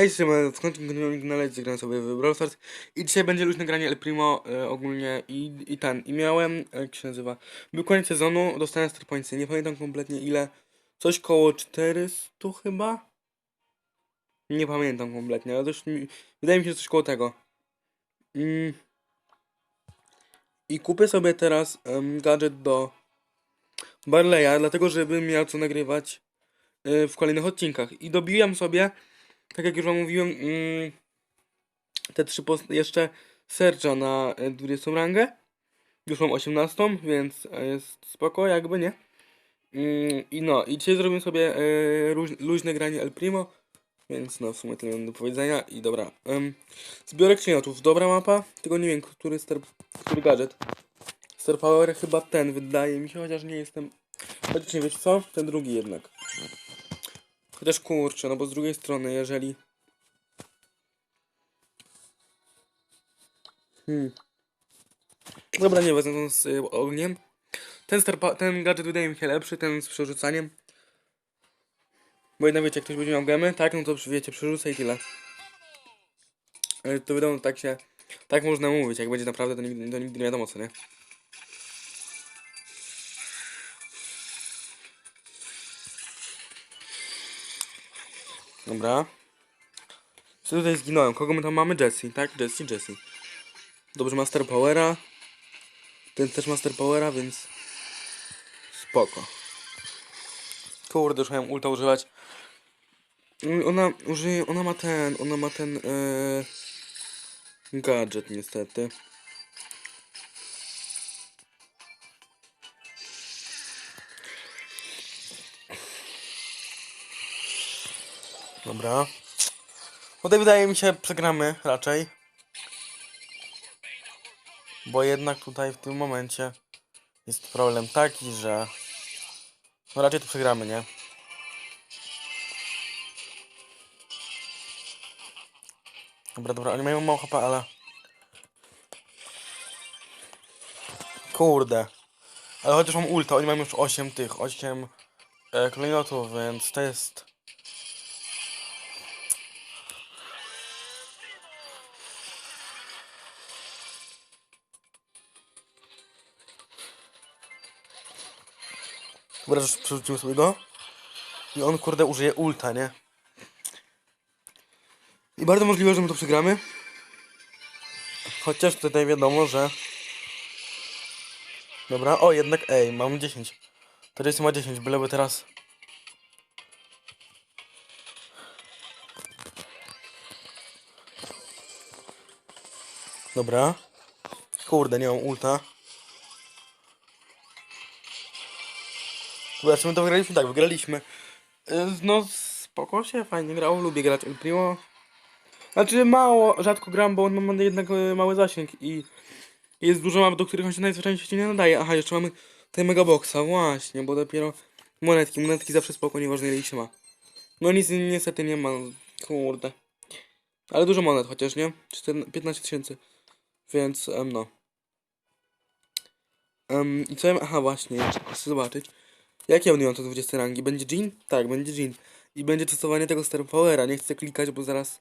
Hej, siema, kontynuujemy na lecie, gram sobie w Brawl Stars i dzisiaj będzie luźne granie El Primo e, ogólnie i, i ten, i miałem, e, jak się nazywa, był koniec sezonu, dostałem Star Pointsy, nie pamiętam kompletnie ile, coś koło 400 chyba? Nie pamiętam kompletnie, ale też wydaje mi się, że coś koło tego. Mm. I kupię sobie teraz em, gadżet do Barleya, dlatego żebym miał co nagrywać e, w kolejnych odcinkach. I dobijam sobie tak jak już wam mówiłem, mm, te trzy post jeszcze Serge'a na e, 20 rangę. Już mam 18, więc e, jest spoko, jakby nie. Mm, I no, i dzisiaj zrobimy sobie e, luź- luźne granie El Primo. Więc no, w sumie tyle mam do powiedzenia. I dobra. Zbiorek klejnotów. Dobra mapa, tylko nie wiem, który, star, który gadżet. Star Power chyba ten, wydaje mi się, chociaż nie jestem... Chociaż nie wiesz co? Ten drugi jednak. Chociaż kurczę, no bo z drugiej strony, jeżeli... Hmm. Dobra, nie wezmę z y, ogniem. Ten, star ten gadżet wydaje mi się lepszy, ten z przerzucaniem. Bo jednak wiecie, jak ktoś będzie miał gemy, tak, no to wiecie, przerzucę i tyle. Ale to wiadomo, tak się... Tak można mówić, jak będzie naprawdę, to nigdy, to nigdy nie wiadomo co, nie? Dobra. Co tutaj zginąłem? Kogo my tam mamy? Jessie, tak? Jessie, Jessie. Dobrze, Master Powera. Ten też Master Powera, więc... Spoko. Kurde, już miałem ulta używać. Mm, Ona użyje, ona ma ten, ona ma ten, ee, gadżet niestety. Dobra. Tutaj wydaje mi się przegramy raczej. Bo jednak tutaj w tym momencie jest problem taki, że no raczej to przegramy, nie? Dobra, dobra, oni mają mało HP, ale... Kurde. Ale chociaż mam ulta, oni mają już 8 tych, 8 e, klejnotów, więc to jest... Dobra, że przerzucimy sobie go. I on kurde użyje ulta, nie? I bardzo możliwe, że my to przegramy. Chociaż tutaj wiadomo, że... Dobra, o jednak, ej, mam 10. Teraz ma 10, byleby teraz... Dobra. Kurde, nie mam ulta. Dobra, czy my to wygraliśmy? Tak, wygraliśmy. Y, No, spoko się, fajnie grało, lubię grać El Primo. Znaczy mało, rzadko gram, bo on ma jednak e, mały zasięg i jest dużo map, do których on się najzwyczajniej nie nadaje. Aha, jeszcze mamy tutaj megaboxa, właśnie, bo dopiero monetki, monetki zawsze spoko, nieważne ile ich się ma. No nic niestety nie ma, kurde. Ale dużo monet chociaż, nie? 14 15 tysięcy. Więc, em, no. Em, I co ja... Aha, właśnie, chcę zobaczyć. Jak ja będę miał to 20 rangi? Będzie Jean? Tak, będzie Jean. I będzie testowanie tego Star Powera. Nie chcę klikać, bo zaraz...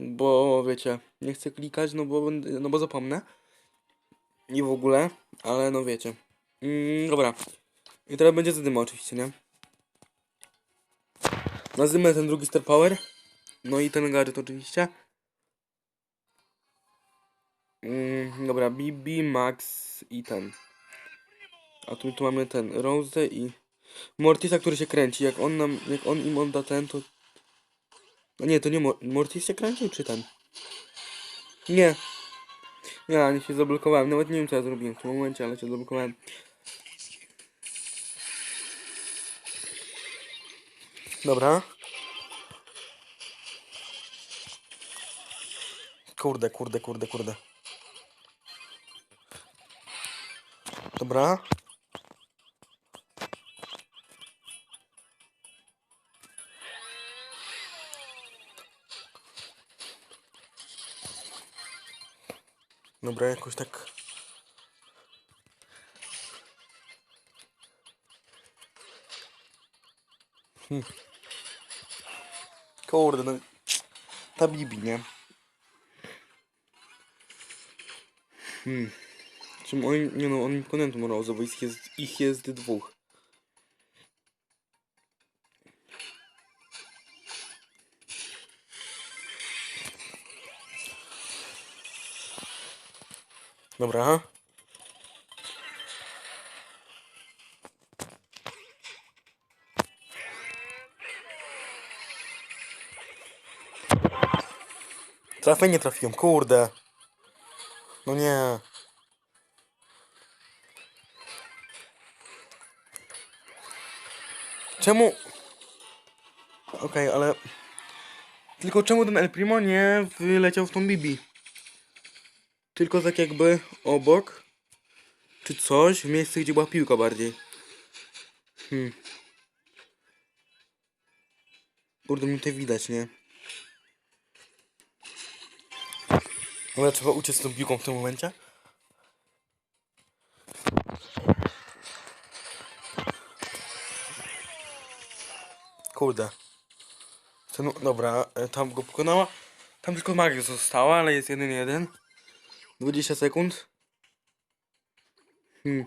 Bo wiecie, nie chcę klikać, no bo, no bo zapomnę. I w ogóle, ale no wiecie. Mm, dobra. I teraz będzie zadyma oczywiście, nie? Nazwijmy ten drugi Star Power. No i ten gadżet oczywiście. Mm, dobra, BB, Max i ten. A tu, tu mamy ten, Rose i Mortisa, który się kręci. Jak on nam, jak on im odda ten, to... No nie, to nie Mor Mortis się kręcił, czy ten? Nie. Ja nie się zablokowałem, nawet nie wiem co ja zrobiłem w tym momencie, ale się zablokowałem. Dobra. Kurde, kurde, kurde, kurde. Dobra. Dobra, jakoś tak. Hmm. Kurde, no. ta Bibi, nie? Hmm. Czym oni, nie no, oni rozę, bo ich jest, ich jest dwóch. Dobra. Trafię, nie trafiłem, kurde. No nie. Czemu? Okej, ale... Tylko czemu ten El Primo nie wyleciał w tą Bibi? Tylko tak jakby obok. Czy coś, w miejsce gdzie była piłka bardziej. Hmm. Kurde, mi tutaj widać, nie? Ale trzeba uciec z tą piłką w tym momencie. Kurde. Ten, dobra, e, tam go pokonała. Tam tylko Magia została, ale jest 1-1. 20 sekund. Hmm.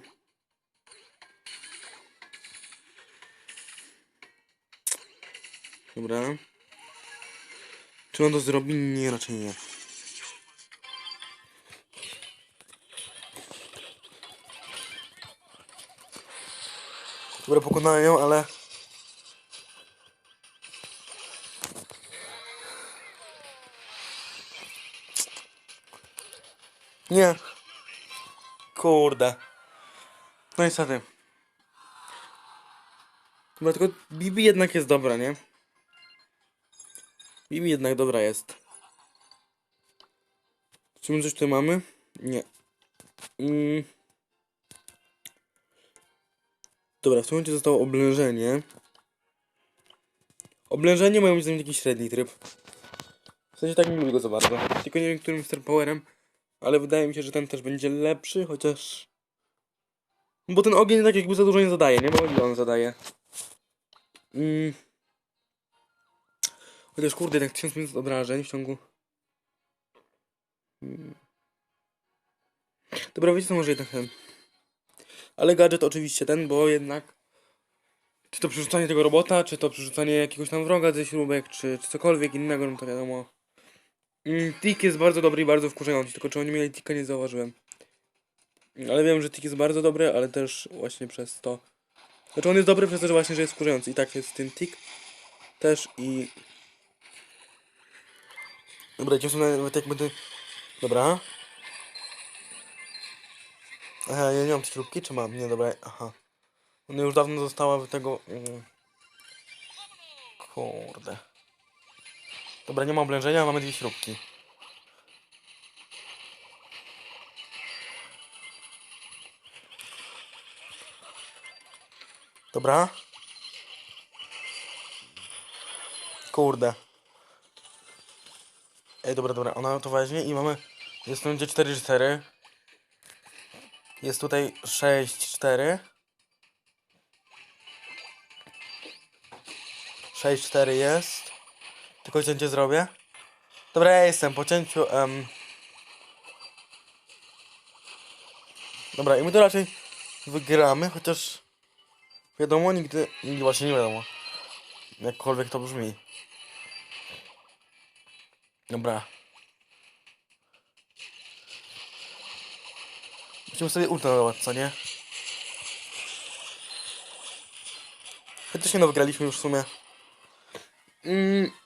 Dobra. Czy on to zrobi? Nie, raczej nie. Dobra, pokonałem ją, ale... Nie. Kurde. No niestety. Chyba tylko Bibi jednak jest dobra, nie? Bibi jednak dobra jest. Czy my coś tutaj mamy? Nie. Mm. Dobra, w tym momencie zostało oblężenie. Oblężenie moim zdaniem taki średni tryb. W sensie tak nie lubię go za bardzo. Tylko nie wiem, którym Star Powerem. Ale wydaje mi się, że ten też będzie lepszy, chociaż... Bo ten ogień tak jakby za dużo nie zadaje, nie? Bo ile on zadaje? Mm. Chociaż kurde, tak 1000 minut obrażeń w ciągu... Mm. Dobra, wiecie co, może jednak ten... Ale gadżet oczywiście ten, bo jednak... Czy to przerzucanie tego robota, czy to przerzucanie jakiegoś tam wroga ze śrubek, czy, czy cokolwiek innego, no to wiadomo. Mm, Tik jest bardzo dobry i bardzo wkurzający, tylko czy oni mieli tika nie zauważyłem. Ale wiem, że tik jest bardzo dobry, ale też właśnie przez to... Znaczy on jest dobry przez to, że właśnie, że jest wkurzający. I tak jest ten tik też i... Dobra, cię nawet jak będę... Dobra. Aha, ja nie mam śrubki, czy mam? Nie, dobra, aha. Ona już dawno została tego... mm. Kurde. Dobra, nie ma oblężenia, mamy dwie śrubki. Dobra. Kurde. Ej, dobra, dobra, ona to weźmie i mamy... Jest tu będzie 4-4. Jest tutaj 6-4. 6-4 jest. Tylko cięcie zrobię. Dobra, ja jestem po cięciu. em. Dobra, i my to raczej wygramy, chociaż wiadomo, nigdy, nigdy właśnie nie wiadomo. Jakkolwiek to brzmi. Dobra. Musimy sobie ulta nadawać, co nie? Chociaż nie no, wygraliśmy już w sumie. Mm.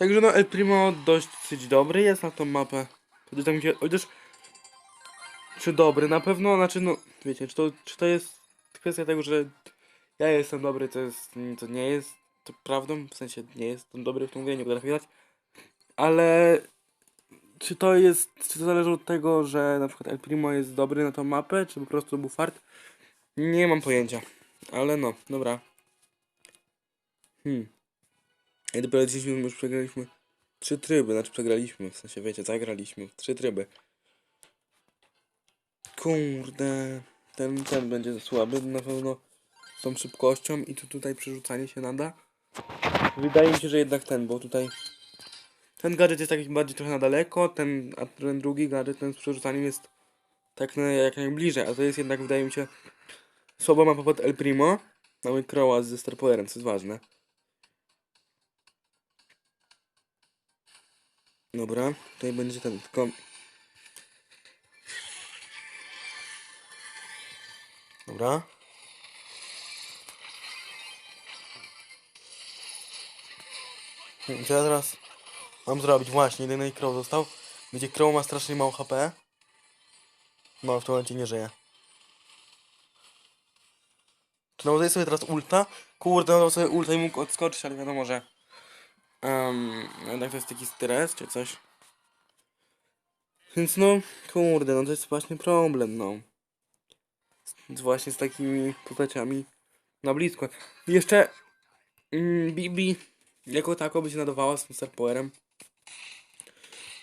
Także no El Primo dość dobry jest na tą mapę. Chociaż mi się, chociaż czy dobry, na pewno, znaczy no, wiecie, czy to, czy to jest kwestia tego, że ja jestem dobry, to jest, to nie jest to prawdą, w sensie nie jestem dobry w tym grę, nie potrafię grać, ale czy to jest, czy to zależy od tego, że na przykład El Primo jest dobry na tą mapę, czy po prostu był fart? Nie mam pojęcia, ale no, dobra. Hmm. I dopiero dzisiaj już przegraliśmy trzy tryby, znaczy przegraliśmy, w sensie wiecie, zagraliśmy trzy tryby. Kurde, ten, ten będzie słaby na pewno z tą szybkością i tu tutaj przerzucanie się nada. Wydaje mi się, że jednak ten, bo tutaj Ten gadżet jest taki bardziej trochę na daleko, ten, a ten drugi gadżet, ten z przerzucaniem jest tak na, jak najbliżej, a to jest jednak, wydaje mi się, słaba mapa pod El Primo. Mamy Crowa ze Star Powerem, co jest ważne. Dobra, tutaj będzie ten, tylko... Dobra. Co ja teraz mam zrobić? Właśnie, jedyny Crow został. Gdzie Crow ma strasznie mało HP. No, w tym momencie nie żyje. Czy naładuję sobie teraz ulta? Kurde, no sobie ulta i mógł odskoczyć, ale wiadomo, że... Um, jednak to jest taki stres, czy coś. Więc no, kurde, no to jest właśnie problem, no. Z, właśnie z takimi postaciami na blisko. I jeszcze mm, Bibi jako tako by się nadawała z tym Star Powerem.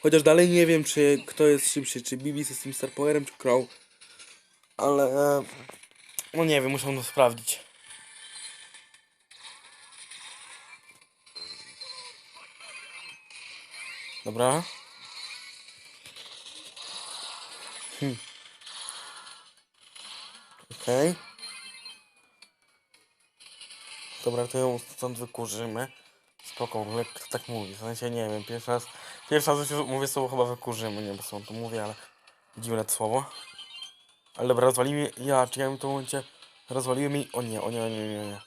Chociaż dalej nie wiem, czy kto jest szybszy, czy Bibi z tym Star Powerem, czy Crow. Ale e, no nie wiem, muszę to sprawdzić. Dobra. Hmm. Okej. Dobra, to ją stąd wykurzymy. Spoko, w tak mówi, w sensie nie wiem, pierwszy raz, pierwszy raz mówię słowo chyba wykurzymy, nie wiem co on tu mówi, ale dziwne to słowo. Ale dobra, rozwali mi, ja, czy ja w tym momencie rozwaliłem mi, o nie, o nie, o nie, nie, nie.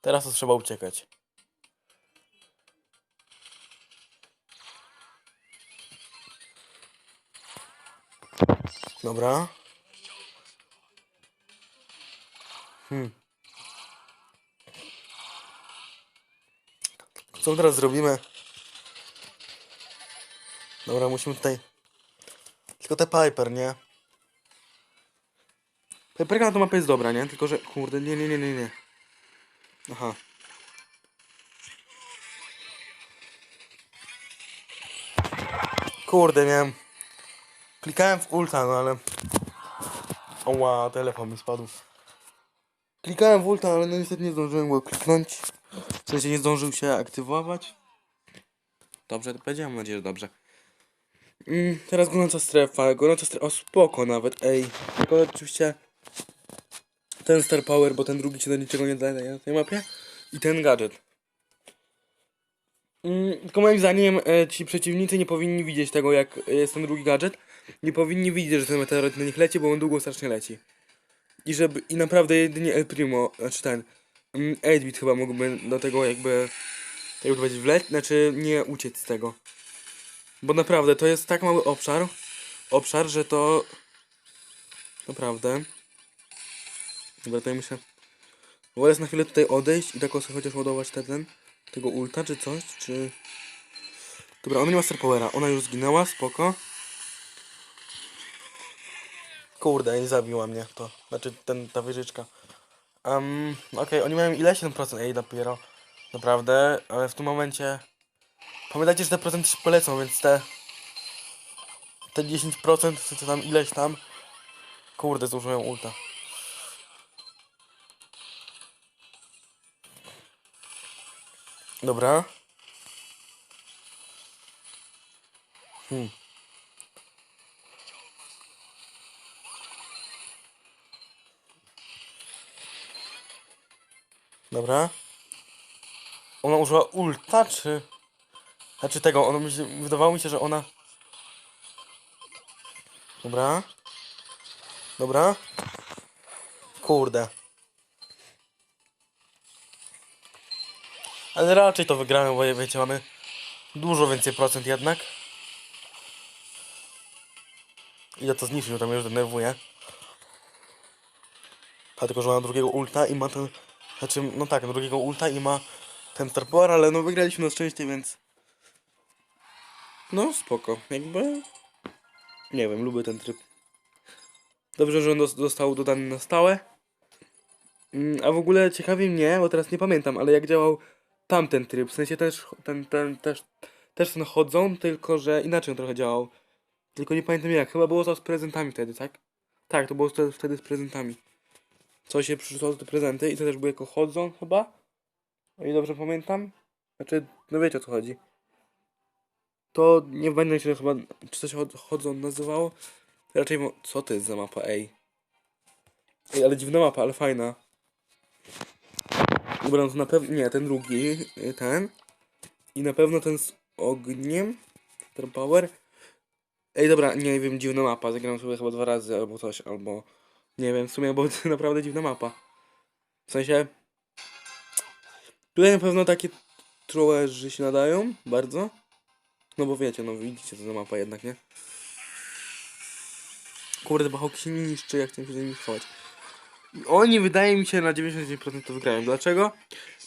Teraz to trzeba uciekać. Dobra. Hmm. Co teraz zrobimy? Dobra, musimy tutaj... Tylko te Piper, nie? Piperka na tą mapę jest dobra, nie? Tylko, że... Kurde, nie, nie, nie, nie, nie. Aha. Kurde, miałem... Klikałem w ulta, no ale... Oła, telefon mi spadł. Klikałem w ulta, ale no niestety nie zdążyłem go kliknąć. W sensie nie zdążył się aktywować. Dobrze, to powiedziałem, mam nadzieję, że dobrze. Mm, teraz gorąca strefa, gorąca strefa, o spoko nawet, ej. Tylko oczywiście ten Star Power, bo ten drugi się do niczego nie daje na tej mapie. I ten gadżet. Mm, tylko moim zdaniem e, ci przeciwnicy nie powinni widzieć tego, jak jest ten drugi gadżet. Nie powinni widzieć, że ten meteoryt na nich leci, bo on długo strasznie leci. I żeby, i naprawdę jedynie El Primo, znaczy ten, mm, 8-bit chyba mógłby do tego jakby, jakby to powiedzieć, wleć, znaczy nie uciec z tego. Bo naprawdę, to jest tak mały obszar, obszar, że to, naprawdę, dobra, tutaj muszę, wolę na chwilę tutaj odejść i tak sobie chociaż ładować ten, tego ulta, czy coś, czy, dobra, ona nie ma Star Powera, ona już zginęła, spoko. Kurde, nie zabiła mnie to. Znaczy ten, ta wyżyczka. Um, Okej, oni mają ile? 7% ej dopiero. Naprawdę, ale w tym momencie... Pamiętajcie, że te procenty się polecą, więc te... Te 10%, czy tam ileś tam... Kurde, zużyłem ulta. Dobra. Hmm. Dobra. Ona użyła ulta, czy... Znaczy tego, ona mi się, wydawało mi się, że ona... Dobra. Dobra. Kurde. Ale raczej to wygramy, bo wiecie, mamy dużo więcej procent jednak. Ile to zniszczył, mnie już denerwuje. Dlatego, że ma drugiego ulta i ma ten... Znaczy, no tak, drugiego ulta i ma ten Star ale no wygraliśmy na szczęście, więc... No, spoko. Jakby... Nie wiem, lubię ten tryb. Dobrze, że on został dodany na stałe. Mm, A w ogóle ciekawi mnie, bo teraz nie pamiętam, ale jak działał tamten tryb, w sensie też ten, ten, też, też ten chodzą, tylko że inaczej on trochę działał. Tylko nie pamiętam jak, chyba było to z prezentami wtedy, tak? Tak, to było wtedy z prezentami. Co się przyrzucało te prezenty i to też było jako chodzą chyba? O ile dobrze pamiętam? Znaczy, no wiecie o co chodzi. to nie będę się chyba, czy coś chod- chodzą nazywało. Raczej, co to jest za mapa, ej? Ej, ale dziwna mapa, ale fajna. Dobra, no to na pewno, nie, ten drugi, y, ten. I na pewno ten z ogniem, ten power. Ej, dobra, nie wiem, dziwna mapa, zagram sobie chyba dwa razy albo coś, albo... Nie wiem, w sumie, bo to naprawdę dziwna mapa. W sensie... Tutaj na pewno takie trolerzy się nadają, bardzo. No bo wiecie, no widzicie co za mapa jednak, nie? Kurde, bo się nie niszczy, jak chciałem się z nimi schować. I oni, wydaje mi się, na 99% to wygrają. Dlaczego?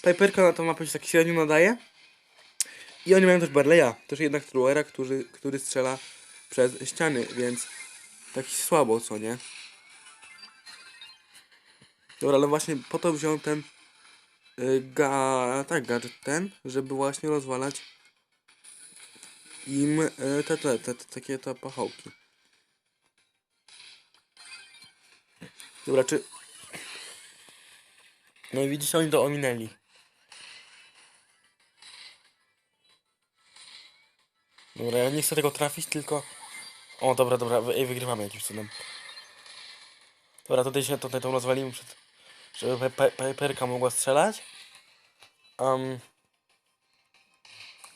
Piperka na tą mapę się tak średnio nadaje. I oni mają też Barleya, też jednak Truera, który, który strzela przez ściany, więc tak słabo, co nie? Dobra, ale właśnie po to wziąłem ten y, ga, tak, gadżet ten, żeby właśnie rozwalać im y, te, te, te, te takie te pachołki. Dobra, czy... No i widzicie, oni to ominęli. Dobra, ja nie chcę tego trafić, tylko... O, dobra, dobra, wygrywamy jakimś cudem. Dobra, tutaj się tutaj to rozwalimy przed... Żeby pe, pe, Piperka mogła strzelać. Um...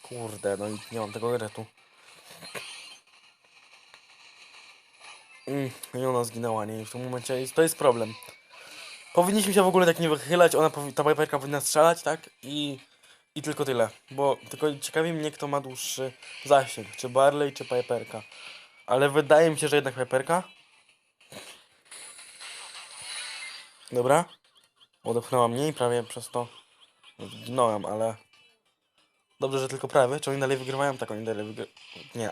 Kurde, no i nie mam tego retu. Mm, I ona zginęła, nie? W tym momencie to jest problem. Powinniśmy się w ogóle tak nie wychylać, ona ta Piperka powinna strzelać, tak? I, I tylko tyle. Bo tylko ciekawi mnie, kto ma dłuższy zasięg. Czy Barley, czy Piperka. Ale wydaje mi się, że jednak Piperka. Dobra. Odepchnęła mnie i prawie przez to zginąłem, ale... Dobrze, że tylko prawie. Czy oni dalej wygrywają? Tak, oni dalej wygrywają. Nie.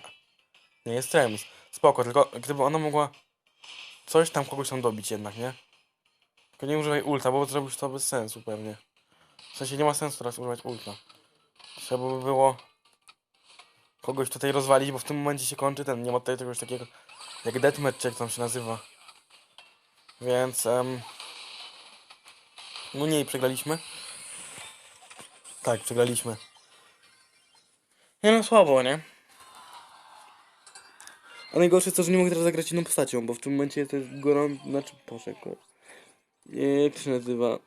Nie jest remis. Spoko, tylko gdyby ona mogła coś tam kogoś tam dobić jednak, nie? Tylko nie używaj ulta, bo zrobisz to bez sensu pewnie. W sensie nie ma sensu teraz używać ulta. Trzeba by było kogoś tutaj rozwalić, bo w tym momencie się kończy ten, nie ma tutaj czegoś takiego jak deathmatch, jak tam się nazywa. Więc, em, no nie, przegraliśmy. Tak, przegraliśmy. Nie no, słabo, nie? A najgorsze jest to, że nie mogę teraz zagrać inną postacią, bo w tym momencie to jest gorąco, znaczy, jak to się nazywa?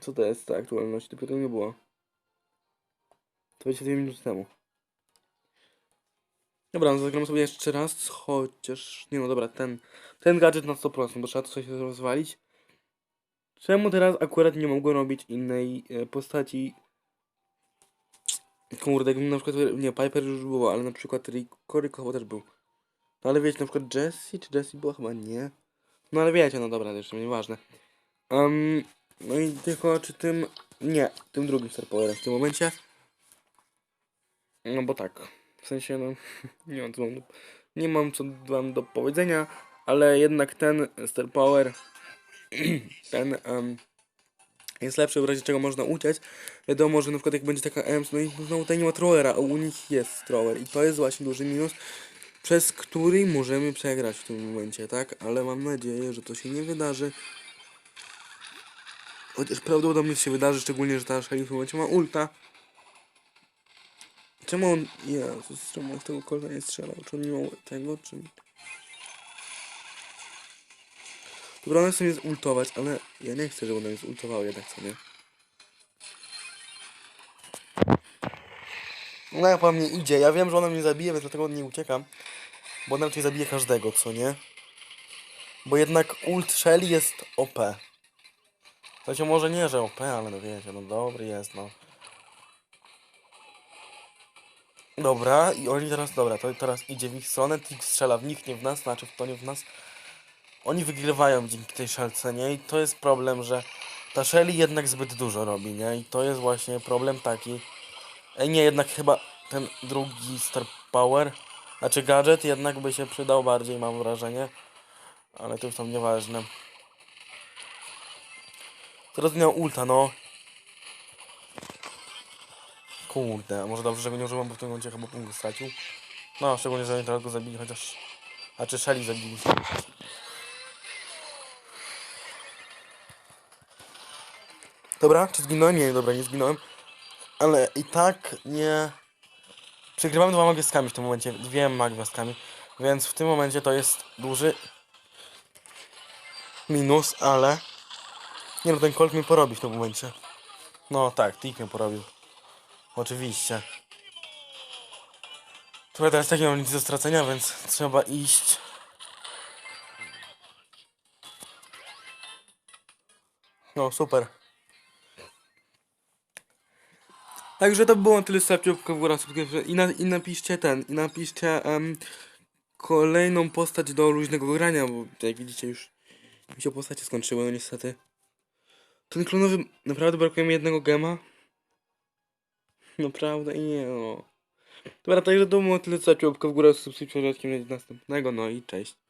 Co to jest ta aktualność? Dopiero nie było. To będzie dwie minuty temu. Dobra, no zagram sobie jeszcze raz, chociaż... Nie no, dobra, ten... Ten gadżet na 100%, bo trzeba to coś rozwalić. Czemu teraz akurat nie mogłem robić innej e, postaci? Kurde, jakbym na przykład... Nie, Piper już było, ale na przykład Rico, chyba też był. No ale wiecie, na przykład Jessie, czy Jessie była? Chyba nie. No ale wiecie, no dobra, zresztą nieważne. Um, no i tylko czy tym... Nie, tym drugim Star Powerem w tym momencie. No bo tak, w sensie no, nie mam co nie mam co wam do powiedzenia, ale jednak ten Star Power, ten um, jest lepszy, w razie czego można uciec. Wiadomo, że na przykład jak będzie taka EMS, no i znowu tutaj nie ma trollera, a u nich jest troller i to jest właśnie duży minus, przez który możemy przegrać w tym momencie, tak? Ale mam nadzieję, że to się nie wydarzy. Chociaż prawdopodobnie się wydarzy, szczególnie, że ta Shelly w momencie ma ulta. Czemu on... Jezus, czemu on z tego kolna nie strzelał? Czy on nie miał tego, czy... Dobra, ona chce mnie zultować, ale ja nie chcę, żeby ona mnie zultowała jednak, co nie? No jak po mnie idzie, ja wiem, że ona mnie zabije, więc dlatego nie uciekam. Bo ona raczej zabije każdego, co nie? Bo jednak ult Shelly jest OP. Się może nie, że OP, ale no wiecie, no dobry jest, no. Dobra, i oni teraz, dobra, to teraz idzie w ich stronę, Tix strzela w nich, nie w nas, znaczy w to nie w nas. Oni wygrywają dzięki tej szelce, nie? I to jest problem, że ta Shelly jednak zbyt dużo robi, nie? I to jest właśnie problem taki. Ej, nie, jednak chyba ten drugi Star Power, znaczy gadżet jednak by się przydał bardziej, mam wrażenie. Ale to już tam nieważne. Teraz miał ulta, no. Kurde, a może dobrze, że go nie użyłem, bo w tym momencie chyba punkt stracił. No, szczególnie, że oni teraz go zabili, chociaż... A czy Shelly zabili? Dobra, czy zginąłem? Nie, dobra, nie zginąłem. Ale i tak nie... Przegrywam dwoma gwiazdkami w tym momencie, dwiema gwiazdkami, więc w tym momencie to jest duży minus, ale nie no, ten Colt mnie porobi w tym momencie. No tak, Tick mnie porobił. Oczywiście. Chyba teraz tak nie mam nic do stracenia, więc trzeba iść. No, super. Także to było tyle łapkę w subskrypcję i, na, i napiszcie ten, i napiszcie em, kolejną postać do luźnego grania, bo jak widzicie już mi się postacie skończyły, no niestety. Ten klonowy, naprawdę brakuje mi jednego gema. Naprawdę nie no. Dobra, także to było na tyle łapkę w górę subskrypcję następnego, no i cześć.